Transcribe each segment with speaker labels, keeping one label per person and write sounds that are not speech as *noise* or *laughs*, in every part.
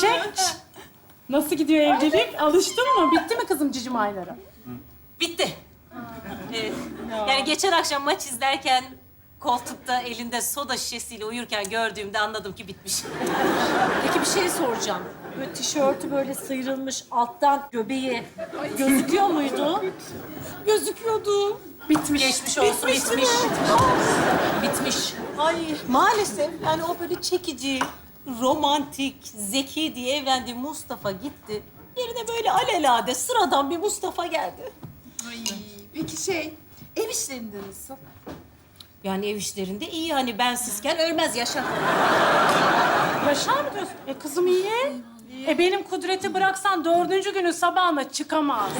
Speaker 1: Çiçek. Nasıl gidiyor evlilik? Alıştın mı? Bitti mi kızım cicim ayları?
Speaker 2: Bitti. Evet. Yani geçen akşam maç izlerken koltukta elinde soda şişesiyle uyurken gördüğümde anladım ki bitmiş.
Speaker 3: Peki bir şey soracağım. Böyle tişörtü böyle sıyrılmış alttan göbeği gözüküyor muydu?
Speaker 1: Gözüküyordu. Bitmiş.
Speaker 2: Geçmiş olsun,
Speaker 1: Bitmiş
Speaker 2: bitmiş.
Speaker 1: mi?
Speaker 2: Bitmiş. Ay maalesef yani o böyle çekici, romantik, zeki diye evlendiği Mustafa gitti. Yerine böyle alelade sıradan bir Mustafa geldi.
Speaker 4: Peki şey, ev işlerinde nasıl?
Speaker 2: Yani ev işlerinde iyi hani bensizken ölmez yaşar.
Speaker 1: Yaşar mı diyorsun? E kızım iyi. E benim kudreti bıraksan dördüncü günün sabahına çıkamaz.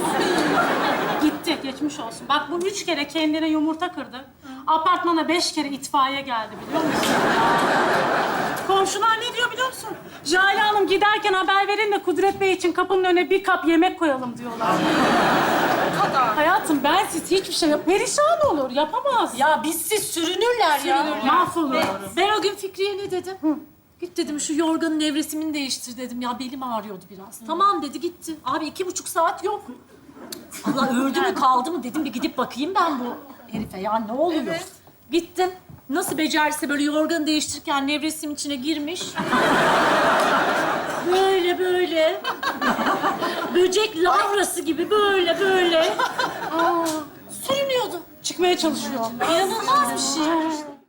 Speaker 1: Gitti, geçmiş olsun. Bak bu üç kere kendine yumurta kırdı. Apartmana beş kere itfaiye geldi biliyor musun? Komşular ne diyor biliyor musun? Jale Hanım giderken haber verin de Kudret Bey için kapının önüne bir kap yemek koyalım diyorlar. Hayatım bensiz hiçbir şey yap. Perişan olur, yapamaz.
Speaker 3: Ya bizsiz sürünürler ya.
Speaker 1: Mahvolur.
Speaker 3: Ben o gün Fikriye ne dedim? Git dedim şu yorganın nevresimini değiştir dedim. Ya belim ağrıyordu biraz. Tamam dedi gitti. Abi iki buçuk saat yok. Allah öldü mü *laughs* kaldı mı dedim bir gidip bakayım ben bu herife. Ya ne oluyor?
Speaker 4: Evet.
Speaker 3: Gittim. Nasıl becerse böyle yorganı değiştirirken nevresim içine girmiş. *laughs* böyle böyle. Böcek lavrası gibi böyle böyle. Aa, sürünüyordu.
Speaker 1: Çıkmaya çalışıyor.
Speaker 3: İnanılmaz bir şey.